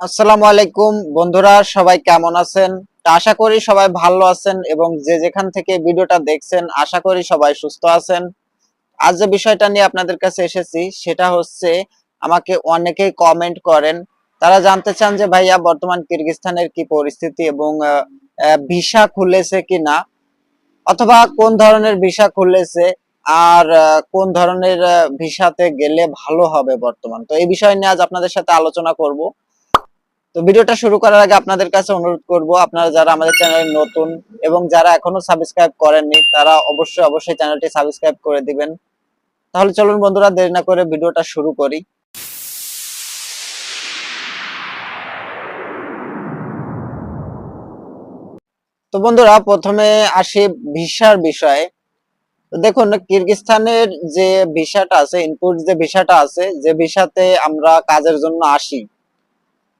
আসসালামু আলাইকুম। বন্ধুরা, সবাই কেমন আছেন? আশা করি সবাই ভালো আছেন এবং যে যেখান থেকে ভিডিওটা দেখছেন, আশা করি সবাই সুস্থ আছেন। আজ যে বিষয়টা নিয়ে আপনাদের কাছে এসেছি, সেটা হচ্ছে আমাকে অনেকেই কমেন্ট করেন। তারা জানতে চান যে, ভাইয়া, বর্তমান কিরগিস্তানের কি পরিস্থিতি এবং ভিসা খুলেছে কি না অথবা কোন ধরনের ভিসা খুলেছে আর কোন ধরনের ভিসাতে গেলে ভালো হবে বর্তমান? তো এই বিষয় নিয়ে আজ আপনাদের সাথে আলোচনা করব। তো ভিডিওটা শুরু করার আগে আপনাদের কাছে অনুরোধ করব, আপনারা যারা আমাদের চ্যানেলে নতুন এবং যারা এখনও সাবস্ক্রাইব করেননি, তারা অবশ্যই অবশ্যই চ্যানেলটি সাবস্ক্রাইব করে দিবেন। তাহলে চলুন বন্ধুরা, দেরি না করে ভিডিওটা শুরু করি। তো বন্ধুরা, প্রথমে আসি ভিসার বিষয়ে। দেখুন, কিরগিস্তানের যে ভিসাটা আছে ইনপুট যে ভিসাটা আছে, যে ভিসাতে আমরা কাজের জন্য আসি।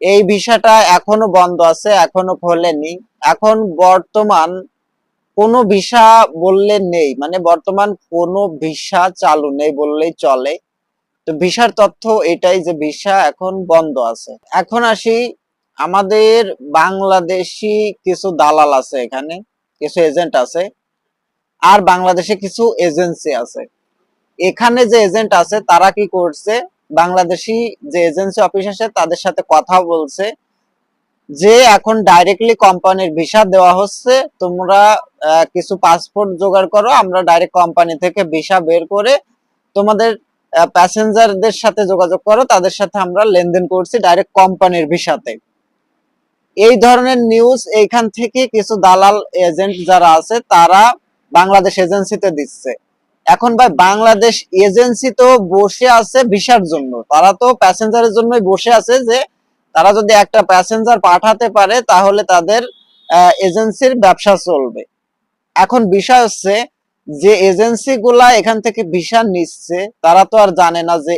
এই ভিসাটা এখনও বন্ধ আছে, এখনও খোলেনি। এখন বর্তমান কোনো ভিসা বললে নেই মানে বর্তমান কোনো ভিসা চালু নেই বললেই চলে। তো ভিসার তথ্য এটাই যে ভিসা এখন বন্ধ আছে। এখন আসি, আমাদের বাংলাদেশি কিছু দালাল আছে এখানে, কিছু এজেন্ট আছে, আর বাংলাদেশে কিছু এজেন্সি আছে। এখানে যে এজেন্ট আছে, তারা কি করছে? বাংলাদেশি যে এজেন্সি অফিস আছে, তাদের সাথে কথা বলছে। যে এখন ডাইরেক্টলি কোম্পানির ভিসা দেওয়া হচ্ছে, তোমরা কিছু পাসপোর্ট জোগাড় করো, আমরা ডাইরেক্ট কোম্পানি থেকে ভিসা বের করে তোমাদের প্যাসেঞ্জারদের সাথে যোগাযোগ করো, তাদের সাথে আমরা লেনদেন করছি ডাইরেক্ট কোম্পানির ভিসাতে এই ধরনের নিউজ এইখান থেকে কিছু দালাল এজেন্ট যারা আছে, তারা বাংলাদেশ এজেন্সিতে দিচ্ছে। এখন ভাই বাংলাদেশ এজেন্সি তো বসে আছে ভিসার জন্য। তারা তো প্যাসেঞ্জারের জন্যই বসে আছে যে তারা যদি একটা প্যাসেঞ্জার পাঠাতে পারে তাহলে তাদের এজেন্সির ব্যবসা চলবে। এখন বিষয় হচ্ছে যে এজেন্সি গুলা এখান থেকে ভিসা নিচ্ছে, তারা তো আর জানে না যে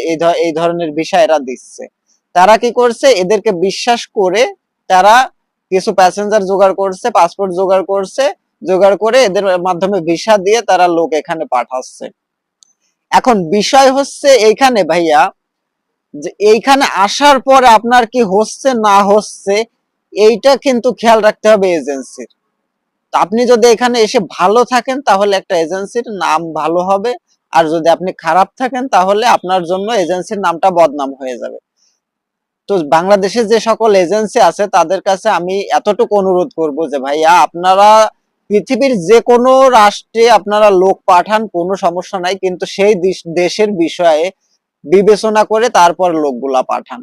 এই ধরনের ভিসা এরা দিচ্ছে। তারা কি করছে? এদেরকে বিশ্বাস করে তারা কিছু প্যাসেঞ্জার জোগাড় করছে, পাসপোর্ট জোগাড় করছে জোগাড় করে এদের মাধ্যমে ভিসা দিয়ে তারা লোক এখানে পাঠাচ্ছে। এখন বিষয় হচ্ছে এইখানে ভাইয়া, যে এইখানে আসার পরে আপনার কি হচ্ছে না হচ্ছে, এইটা কিন্তু খেয়াল রাখতে হবে এজেন্সির। আপনি যদি এখানে এসে ভালো থাকেন, তাহলে একটা এজেন্সির নাম ভালো হবে। আর যদি আপনি খারাপ থাকেন, তাহলে আপনার জন্য এজেন্সির নামটা বদনাম হয়ে যাবে। তো বাংলাদেশে যে সকল এজেন্সি আছে, তাদের কাছে আমি এতটুকু অনুরোধ করব যে ভাইয়া, আপনারা পৃথিবীর যে কোনো রাষ্ট্রে আপনারা লোক পাঠান, কোনো সমস্যা নাই। কিন্তু সেই দেশের বিষয়ে বিবেচনা করে তারপর লোকগুলা পাঠান।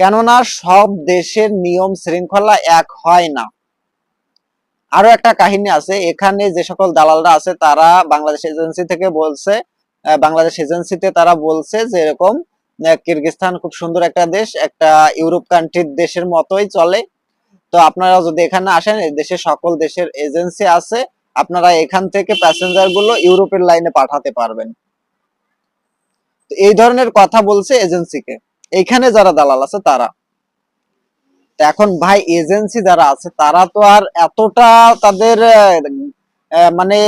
কেননা সব দেশের নিয়ম শৃঙ্খলা এক হয় না। আরও একটা কাহিনী আছে, এখানে যে সকল দালালরা আছে, তারা বাংলাদেশ এজেন্সি থেকে বলছে বাংলাদেশ এজেন্সিতে তারা বলছে যে এরকম কিরগিস্তান খুব সুন্দর একটা দেশ, একটা ইউরোপ কান্ট্রির দেশের মতোই চলে। তো আপনারা যদি এখানে আসেন দেশে সকল দেশের এজেন্সি আছে, আপনারা এখান থেকে প্যাসেঞ্জারগুলো ইউরোপের লাইনে পাঠাতে পারবেন। এই ধরনের কথা বলছে এজেন্সিকে এখানে যারা দালাল আছে, তারা। এখন ভাই এজেন্সি যারা আছে, তারা তো আর এতটা তাদের মানে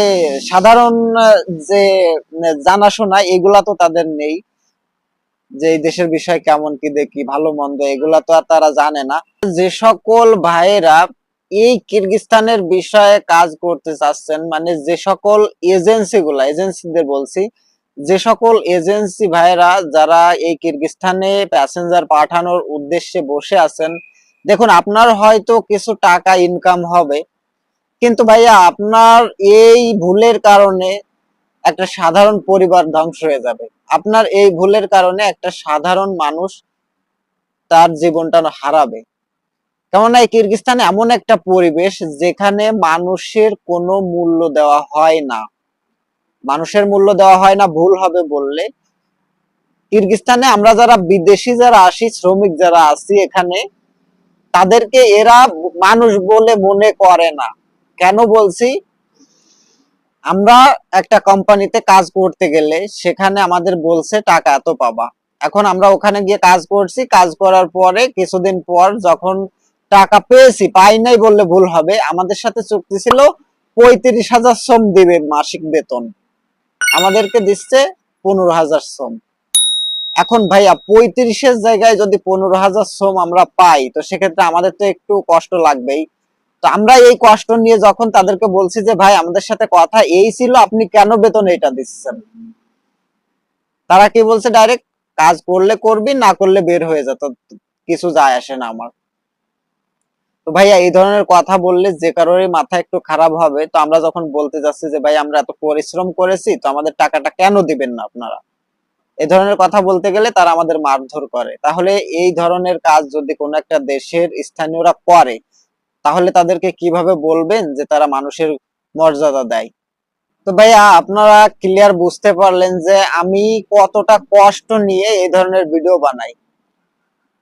সাধারণ যে, জানাশোনা, এগুলা তো তাদের নেই। যে এই দেশের বিষয় কেমন, কি দেখি, ভালো, মন্দ, এগুলা তো আর তারা জানে না। যে সকল ভাইয়েরা এই কিরগিস্তানের বিষয়ে কাজ করতে চাচ্ছেন মানে যে সকল এজেন্সি গুলা, এজেন্সিদের বলছি, যে সকল এজেন্সি ভাইয়েরা যারা এই কিরগিস্তানে প্যাসেঞ্জার পাঠানোর উদ্দেশ্যে বসে আছেন, দেখুন, আপনার হয়তো কিছু টাকা ইনকাম হবে, কিন্তু ভাইয়া আপনার এই ভুলের কারণে একটা সাধারণ পরিবার ধ্বংস হয়ে যাবে। আপনার এই ভুলের কারণে একটা সাধারণ মানুষ তার জীবনটা হারাবে। কেননা এই কিরগিস্তানে এমন একটা পরিবেশ যেখানে মানুষের কোনো মূল্য দেওয়া হয় না। মানুষের মূল্য দেওয়া হয় না, ভুল হবে বললে। কিরগিস্তানে আমরা যারা বিদেশি যারা আসি, শ্রমিক যারা আছি এখানে, তাদেরকে এরা মানুষ বলে মনে করে না। কেন বলছি? আমরা একটা কোম্পানিতে কাজ করতে গেলে সেখানে আমাদের বলছে টাকা এত পাবা। এখন আমরা ওখানে গিয়ে কাজ করছি, কাজ করার পরে কিছুদিন পর যখন টাকা পেয়েছি, পাই নাই বললে ভুল হবে, আমাদের সাথে চুক্তি ছিল পঁয়ত্রিশ হাজার শ্রম দিবে মাসিক বেতন। আমাদেরকে দিচ্ছে পনেরো হাজার শ্রম এখন ভাইয়া পঁয়ত্রিশের জায়গায় যদি পনেরো হাজার শ্রম আমরা পাই, তো সেক্ষেত্রে আমাদের তো একটু কষ্ট লাগবেই। তো আমরা এই কষ্ট নিয়ে যখন তাদেরকে বলছি যে, ভাই, আমাদের সাথে কথা এই ছিল, আপনি কেন বেতন এটা দিচ্ছেন? তারা কি বলছে, ডাইরেক্ট কাজ করলে করবি, না করলে বের হয়ে যেত কিছু যায় আসে না আমার। তো ভাইয়া, এই ধরনের কথা বললে যে কারোরই মাথা একটু খারাপ হবে। তো আমরা যখন বলতে যাচ্ছি যে, ভাই, আমরা এত পরিশ্রম করেছি, তো আমাদের টাকাটা কেন দিবেন না আপনারা? এই ধরনের কথা বলতে গেলে তারা আমাদের মারধর করে। তাহলে এই ধরনের কাজ যদি কোনো একটা দেশের স্থানীয়রা করে তাহলে তাদেরকে কীভাবে বলবেন যে তারা মানুষের মর্যাদা দেয়? তো ভাইয়া, আপনারা ক্লিয়ার বুঝতে পারলেন যে আমি কতটা কষ্ট নিয়ে এই ধরনের ভিডিও বানাই।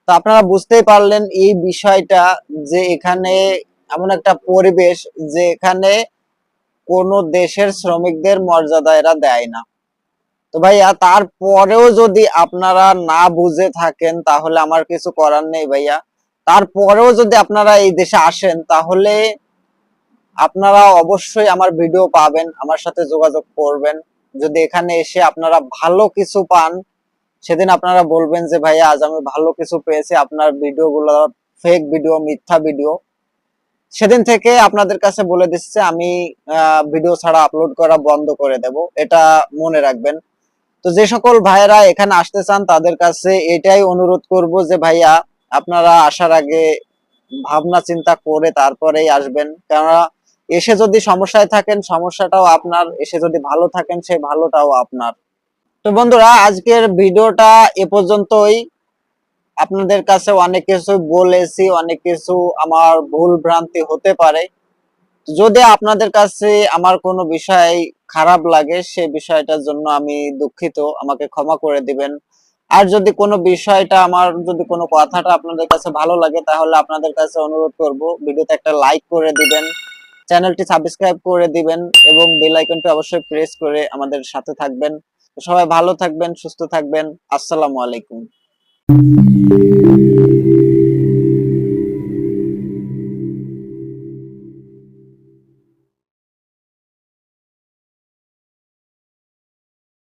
তো আপনারা বুঝতেই পারলেন এই বিষয়টা যে এখানে এমন একটা পরিবেশ যে এখানে কোন দেশের শ্রমিকদের মর্যাদা এরা দেয় না। তো ভাইয়া, তারপরেও যদি আপনারা না বুঝে থাকেন, তাহলে আমার কিছু করার নেই ভাইয়া। তারপরেও যদি আপনারা এই দেশে আসেন, তাহলে আপনারা অবশ্যই আমার ভিডিও পাবেন, আমার সাথে যোগাযোগ করবেন। যদি এখানে এসে আপনারা ভালো কিছু পান, সেদিন আপনারা বলবেন যে, ভাইয়া, আজ আমি ভালো কিছু পেয়েছি, আপনার ভিডিওগুলো ফেক ভিডিও মিথ্যা ভিডিও সেদিন থেকে আপনাদের কাছে বলে দিচ্ছে আমি ভিডিও ছাড়া আপলোড করা বন্ধ করে দেব। এটা মনে রাখবেন। তো যে সকল ভাইয়েরা এখানে আসতে চান, তাদের কাছে এটাই অনুরোধ করব যে, ভাইয়া আপনারা আসার আগে ভাবনা চিন্তা করে তারপরেই আসবেন। কেননা এসে যদি সমস্যায় থাকেন, সমস্যাটাও আপনার। এসে যদি ভালো থাকেন সেই ভালোটাও আপনার। তো বন্ধুরা, আজকের ভিডিওটা এ পর্যন্তই। আপনাদের কাছে অনেক কিছু বলেছি, অনেক কিছু আমার ভুল ভ্রান্তি হতে পারে। যদি আপনাদের কাছে আমার কোনো বিষয় খারাপ লাগে, সে বিষয়টার জন্য আমি দুঃখিত। আমাকে ক্ষমা করে দিবেন। আর যদি কোনো বিষয়টা আমার, যদি কোনো কথাটা আপনাদের কাছে ভালো লাগে, তাহলে আপনাদের কাছে অনুরোধ করব, ভিডিওতে একটা লাইক করে দিবেন, চ্যানেলটি সাবস্ক্রাইব করে দিবেন, এবং বেল আইকনটি অবশ্যই প্রেস করে আমাদের সাথে থাকবেন। সবাই ভালো থাকবেন, সুস্থ থাকবেন। আসসালামু আলাইকুম।